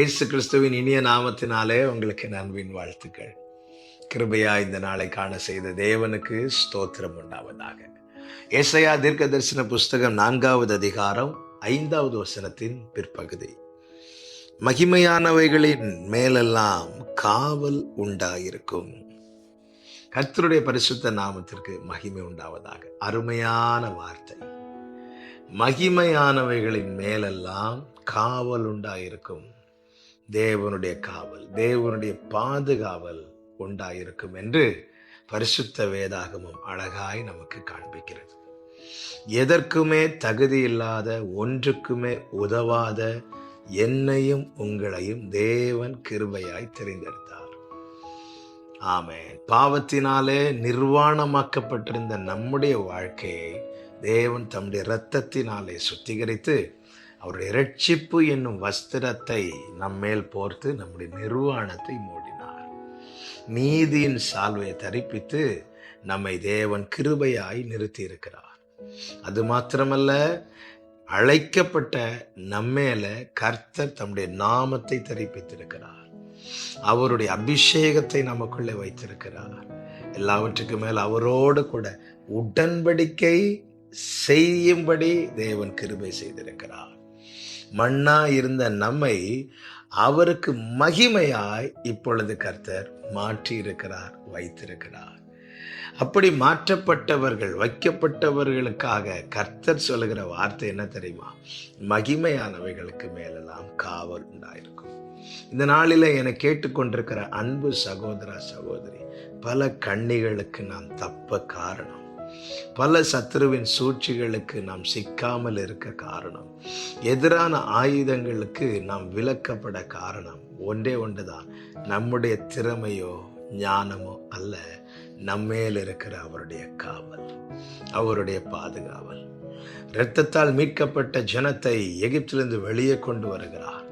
இயேசு கிறிஸ்துவின் இனிய நாமத்தினாலே உங்களுக்கு நண்பின் வாழ்த்துக்கள். கிருபையா இந்த நாளை காண செய்த தேவனுக்கு ஸ்தோத்திரம் உண்டாவதாக. ஏசையா தீர்க்க தரிசன புஸ்தகம் நான்காவது அதிகாரம் ஐந்தாவது வசனத்தின் பிற்பகுதி. மகிமையானவைகளின் மேலெல்லாம் காவல் உண்டாயிருக்கும். கர்த்தருடைய பரிசுத்த நாமத்திற்கு மகிமை உண்டாவதாக. அருமையான வார்த்தை. மகிமையானவைகளின் மேலெல்லாம் காவல் உண்டாயிருக்கும். தேவனுடைய காவல் தேவனுடைய பாதுகாவல் உண்டாயிருக்கும் என்று பரிசுத்த வேதாகமும் அழகாய் நமக்கு காண்பிக்கிறது. எதற்குமே தகுதி இல்லாத ஒன்றுக்குமே உதவாத என்னையும் உங்களையும் தேவன் கிருபையாய் தெரிந்தெடுத்தார். ஆமே பாவத்தினாலே நிர்வாணமாக்கப்பட்டிருந்த நம்முடைய வாழ்க்கையை தேவன் தம்முடைய இரத்தத்தினாலே சுத்திகரித்து அவருடைய இரட்சிப்பு என்னும் வஸ்திரத்தை நம்மேல் போர்த்து நம்முடைய நிர்வாணத்தை மூடினார். நீதியின் சால்வையை தரிப்பித்து நம்மை தேவன் கிருபையாய் நிறுத்தி இருக்கிறார் அது மாத்திரமல்ல அழைக்கப்பட்ட நம்மேல கர்த்தர் தம்முடைய நாமத்தை தரிப்பித்திருக்கிறார். அவருடைய அபிஷேகத்தை நமக்குள்ளே வைத்திருக்கிறார். எல்லாவற்றுக்கும் மேல் அவரோடு கூட உடன்படிக்கை செய்யும்படி தேவன் கிருபை செய்திருக்கிறார். மண்ணா இருந்த நம்மை அவருக்கு மகிமையாய் இப்பொழுது கர்த்தர் மாற்றி இருக்கிறார் வைத்திருக்கிறார். அப்படி மாற்றப்பட்டவர்கள் வைக்கப்பட்டவர்களுக்காக கர்த்தர் சொல்லுகிற வார்த்தை என்ன தெரியுமா? மகிமையானவைகளுக்கு மேலெல்லாம் காவல் உண்டாயிருக்கும். இந்த நாளில் என கேட்டுக்கொண்டிருக்கிற அன்பு சகோதர சகோதரி பல கண்ணிகளுக்கு நாம் தப்ப காரணம். பல சத்துருவின் சூழ்ச்சிகளுக்கு நாம் சிக்காமல் இருக்க காரணம். எதிரான ஆயுதங்களுக்கு நாம் விலக்கப்பட காரணம் ஒன்றே ஒன்றுதான். நம்முடைய திறமையோ ஞானமோ அல்ல நம்மேல் இருக்கிற அவருடைய காவல் அவருடைய பாதுகாவல். இரத்தத்தால் மீட்கப்பட்ட ஜனத்தை எகிப்திலிருந்து வெளியே கொண்டு வருகிறார்.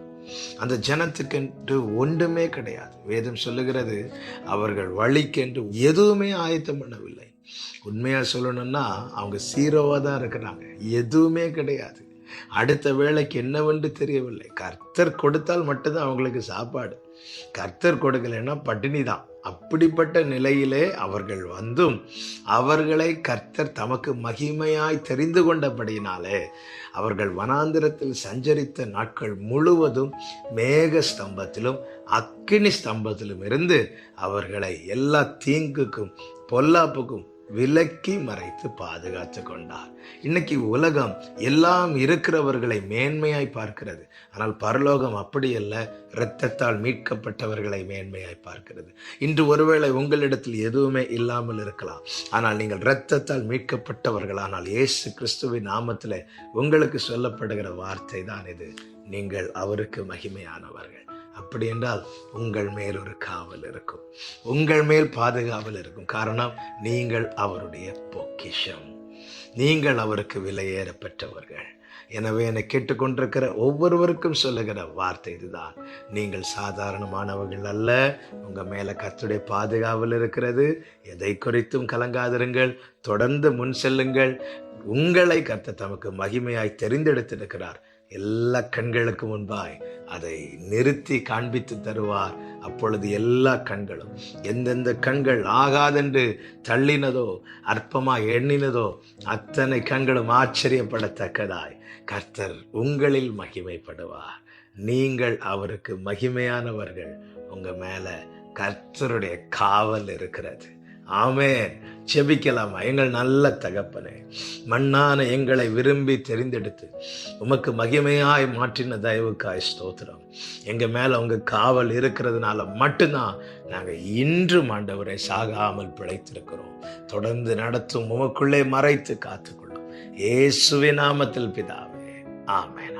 அந்த ஜனத்துக்கென்று ஒன்றுமே கிடையாது. வேதம் சொல்லுகிறது அவர்கள் வழிக்கென்று எதுவுமே ஆயத்தம் பண்ணவில்லை. உண்மையா சொல்லணும்னா அவங்க சீரோவாக தான் இருக்கிறாங்க. எதுவுமே கிடையாது. அடுத்த வேலைக்கு என்னவென்று தெரியவில்லை. கர்த்தர் கொடுத்தால் மட்டும்தான் அவங்களுக்கு சாப்பாடு. கர்த்தர் கொடுக்கலைன்னா பட்டினி தான். அப்படிப்பட்ட நிலையிலே அவர்கள் வந்தும் அவர்களை கர்த்தர் தமக்கு மகிமையாய் தெரிந்து கொண்டபடியினாலே அவர்கள் வனாந்திரத்தில் சஞ்சரித்த நாட்கள் முழுவதும் மேக ஸ்தம்பத்திலும் அக்கினி ஸ்தம்பத்திலும் இருந்து அவர்களை எல்லா தீங்குக்கும் பொல்லாப்புக்கும் விலக்கி மறைத்து பாதுகாத்து கொண்டார். இன்னைக்கு உலகம் எல்லாம் இருக்கிறவர்களை மேன்மையாய் பார்க்கிறது. ஆனால் பரலோகம் அப்படி அல்ல இரத்தத்தால் மீட்கப்பட்டவர்களை மேன்மையாய் பார்க்கிறது. இன்று ஒருவேளை உங்களிடத்தில் எதுவுமே இல்லாமல் இருக்கலாம். ஆனால் நீங்கள் இரத்தத்தால் மீட்கப்பட்டவர்கள் ஆனால் இயேசு கிறிஸ்துவின் நாமத்தில் உங்களுக்கு சொல்லப்படுகிற வார்த்தை தான் இது. நீங்கள் அவருக்கு மகிமையானவர்கள். அப்படி என்றால் உங்கள் மேல் ஒரு காவல் இருக்கும். உங்கள் மேல் பாதுகாவல் இருக்கும். காரணம் நீங்கள் அவருடைய பொக்கிஷம். நீங்கள் அவருக்கு விலையேற பெற்றவர்கள் எனவே என்னை கேட்டுக்கொண்டிருக்கிற ஒவ்வொருவருக்கும் சொல்லுகிற வார்த்தை இதுதான். நீங்கள் சாதாரணமானவர்கள் அல்ல. உங்கள் மேலே கத்துடைய பாதுகாவல் இருக்கிறது. எதை குறித்தும் கலங்காதிருங்கள். தொடர்ந்து முன் செல்லுங்கள். உங்களை கர்த்தர் தமக்கு மகிமையாய் தெரிந்தெடுத்திருக்கிறார். எல்லா கண்களுக்கு முன்பாய் அதை நிறுத்தி காண்பித்து தருவார். அப்பொழுது எல்லா கண்களும் எந்தெந்த கண்கள் ஆகாதென்று தள்ளினதோ அற்பமாய் எண்ணினதோ அத்தனை கண்களும் ஆச்சரியப்படத்தக்கதாய். கர்த்தர் உங்களில் மகிமைப்படுவார். நீங்கள் அவருக்கு மகிமையானவர்கள். உங்க மேல கர்த்தருடைய காவல் இருக்கிறது. ஆமேன். செபிக்கலாமா? எங்கள் நல்ல தகப்பனே மண்ணான எங்களை விரும்பி தெரிந்தெடுத்து உமக்கு மகிமையாய் மாற்றின தயவுக்காய் ஸ்தோத்திரம். எங்க மேல உங்க காவல் இருக்கிறதுனால மட்டும்தான் நாங்கள் இன்று ஆண்டவரை சாகாமல் பிழைத்திருக்கிறோம். தொடர்ந்து நடத்தும் உமக்குள்ளே மறைத்து காத்துக்கொள்ளும். இயேசுவின் நாமத்தில் பிதாவே ஆமேன்.